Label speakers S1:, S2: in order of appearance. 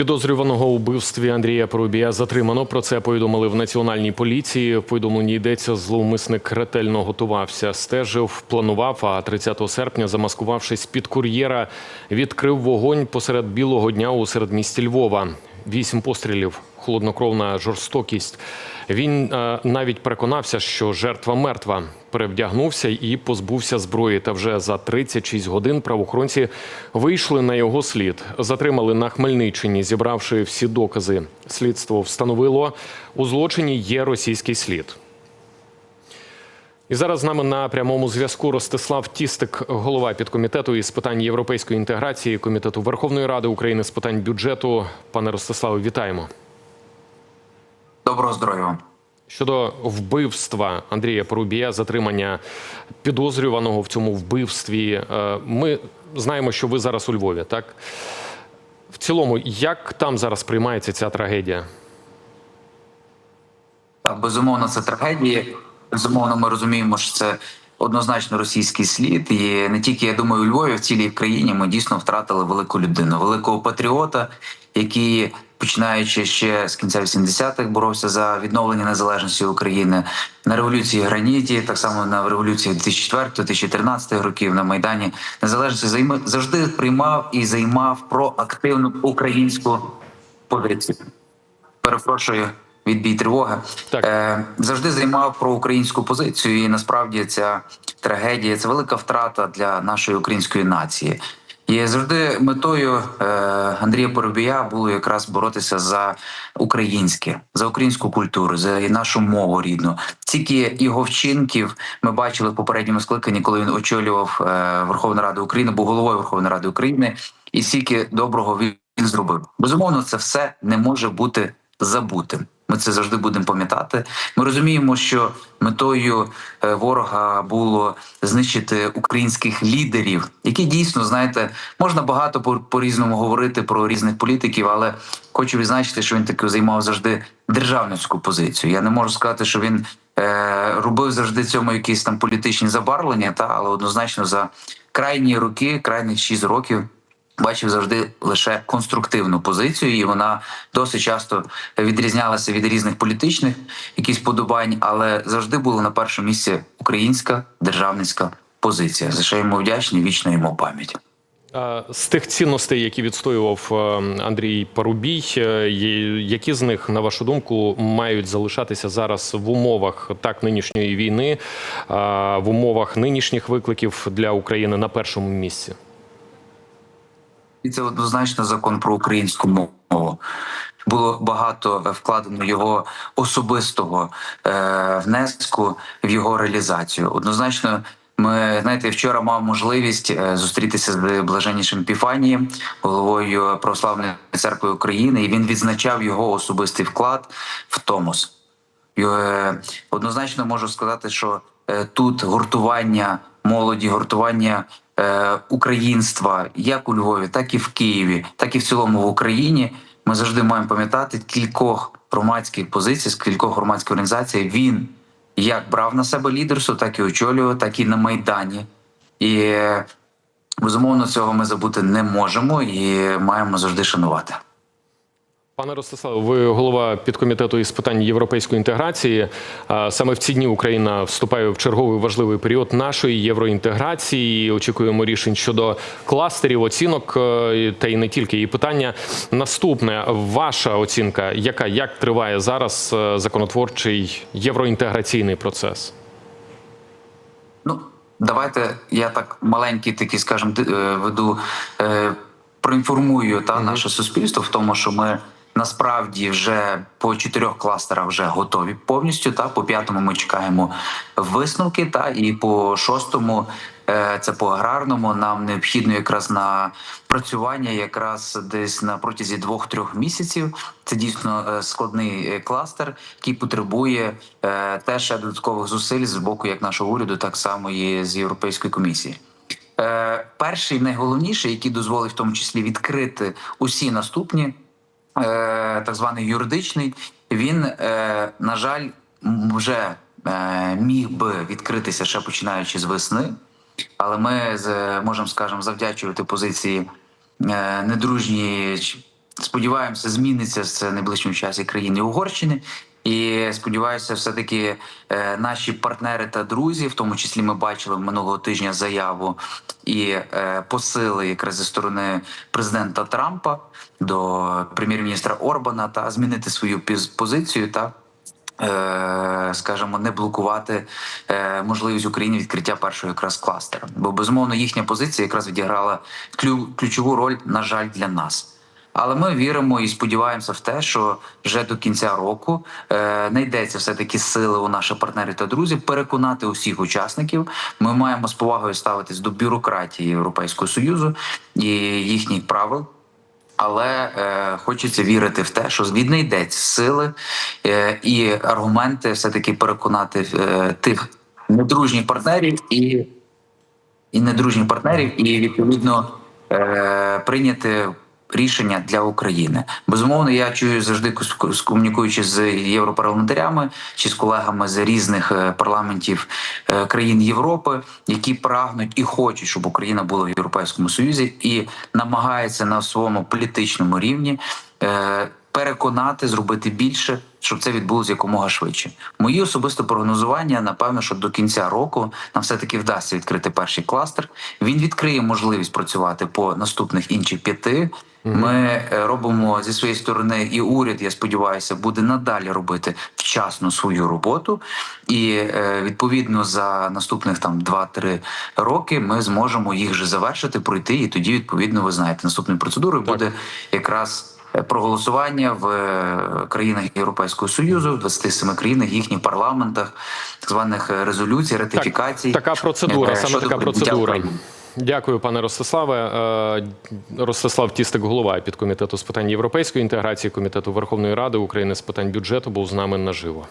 S1: Підозрюваного у вбивстві Андрія Порубія затримано. Про це повідомили в національній поліції. В повідомленні йдеться, зловмисник ретельно готувався, стежив, планував. А 30 серпня, замаскувавшись під кур'єра, відкрив вогонь посеред білого дня у середмісті Львова. Вісім пострілів, холоднокровна жорстокість. Він е, навіть переконався, що жертва мертва. Перевдягнувся і позбувся зброї. Та вже за 36 годин правоохоронці вийшли на його слід. Затримали на Хмельниччині, зібравши всі докази. Слідство встановило у злочині є російський слід. І зараз з нами на прямому зв'язку Ростислав Тістик, голова підкомітету із питань європейської інтеграції комітету Верховної Ради України з питань бюджету. Пане Ростиславе, вітаємо.
S2: Доброго здоров'я вам.
S1: Щодо вбивства Андрія Порубія, затримання підозрюваного в цьому вбивстві, е, ми знаємо, що ви зараз у Львові, так? В цілому, як там зараз приймається ця трагедія?
S2: Так, безумовно, це трагедія. Безумовно, ми розуміємо, що це однозначно російський слід. І не тільки я думаю, у Львові, в цілій країні ми дійсно втратили велику людину, великого патріота, який, починаючи ще з кінця 80-х, боровся за відновлення незалежності України на революції граніті, так само на революції 2004-2013 років на майдані незалежності займи завжди приймав і займав проактивну українську позицію. Перепрошую. Відбій тривоги
S1: Так.
S2: Е, завжди займав проукраїнську позицію, і насправді ця трагедія це велика втрата для нашої української нації. І завжди метою е, Андрія Поробія було якраз боротися за українське, за українську культуру, за нашу мову рідну. Тільки його вчинків ми бачили в попередньому скликанні, коли він очолював е, Верховну Раду України, був головою Верховної Ради України, і стільки доброго він він зробив. Безумовно, це все не може бути забутим. Ми це завжди будемо пам'ятати. Ми розуміємо, що метою е, ворога було знищити українських лідерів, які дійсно знаєте, можна багато по, різному говорити про різних політиків, але хочу відзначити, що він таки займав завжди державницьку позицію. Я не можу сказати, що він е, робив завжди цьому якісь там політичні забарвлення, та але однозначно за крайні роки, крайніх шість років бачив завжди лише конструктивну позицію, і вона досить часто відрізнялася від різних політичних якісь подобань, але завжди була на першому місці українська державницька позиція. За що йому вдячний, вічна йому пам'ять.
S1: З тих цінностей, які відстоював е, Андрій Парубій, е, які з них, на вашу думку, мають залишатися зараз в умовах так нинішньої війни, в умовах нинішніх викликів для України на першому місці?
S2: І це однозначно закон про українську мову. Було багато е, вкладено його особистого е, внеску в його реалізацію. Однозначно, ми знаєте, вчора мав можливість е, зустрітися з блаженнішим Піфанієм, головою православної церкви України, і він відзначав його особистий вклад в Томос. Е, Однозначно можу сказати, що тут гуртування молоді, гуртування українства як у Львові, так і в Києві, так і в цілому в Україні. Ми завжди маємо пам'ятати кількох громадських позицій, з кількох громадських організацій. Він як брав на себе лідерство, так і очолював, так і на майдані. І е, безумовно цього ми забути не можемо і маємо завжди шанувати.
S1: Пане Ростиславе, ви голова підкомітету із питань європейської інтеграції. Саме в ці дні Україна вступає в черговий важливий період нашої євроінтеграції. Очікуємо рішень щодо кластерів, оцінок е, та й не тільки. І питання наступне: ваша оцінка, яка як триває зараз е, законотворчий євроінтеграційний процес?
S2: Ну, давайте я так маленький такий, скажімо, е, веду, проінформую та наше суспільство в тому, що ми насправді вже по чотирьох кластерах вже готові повністю. Та по п'ятому ми чекаємо висновки. Та і по шостому. е, Це по аграрному нам необхідно якраз на працювання, якраз десь на протязі двох-трьох місяців. Це дійсно е, складний е, кластер, який потребує теж додаткових зусиль з боку як нашого уряду, так само і з Європейської комісії. Перший найголовніший, який дозволить в тому числі відкрити усі наступні, так званий юридичний, він, е, на жаль, вже е, міг би відкритися ще починаючи з весни. Але ми можемо, скажімо, завдячувати позиції недружні. сподіваємося, зміниться це найближчому часі країни Угорщини. І сподіваюся, все таки наші партнери та друзі, в тому числі ми бачили минулого тижня заяву і е, посили якраз зі сторони президента Трампа до прем'єр-міністра Орбана та змінити свою позицію та е, скажімо, не блокувати е, можливість України відкриття першого якраз кластера. Бо безумовно їхня позиція якраз відіграла клю- ключову роль, на жаль, для нас. Але ми віримо і сподіваємося в те, що вже до кінця року е, знайдеться все таки сили у наших партнерів та друзів переконати усіх учасників. Ми маємо з повагою ставитись до бюрократії Європейського союзу і їхніх правил. Але е, хочеться вірити в те, що віднайдеться сили е, і аргументи все таки переконати е, тих недружніх партнерів і, і недружніх партнерів, і відповідно е, прийняти рішення для України. Безумовно, я чую завжди комунікуючи з європарламентарями чи з колегами з різних е, парламентів е, країн Європи, які прагнуть і хочуть, щоб Україна була в Європейському Союзі, і намагаються на своєму політичному рівні. е, Переконати, зробити більше, щоб це відбулося якомога швидше. Мої особисто прогнозування, напевно, що до кінця року нам все таки вдасться відкрити перший кластер. Він відкриє можливість працювати по наступних інших п'яти. Ми е, робимо зі своєї сторони, і уряд, я сподіваюся, буде надалі робити вчасно свою роботу. І е, відповідно за наступних там 2-3 роки ми зможемо їх вже завершити, пройти. І тоді, відповідно, ви знаєте, наступною процедурою
S1: Так.
S2: буде якраз. е, Проголосування в країнах Європейського союзу, в 27 країнах, їхніх парламентах, так званих резолюцій, ратифікацій.
S1: Така процедура, саме така процедура. Дякую, пане Ростиславе. Е, Ростислав Тістик, голова підкомітету з питань європейської інтеграції комітету Верховної Ради України з питань бюджету, був з нами наживо.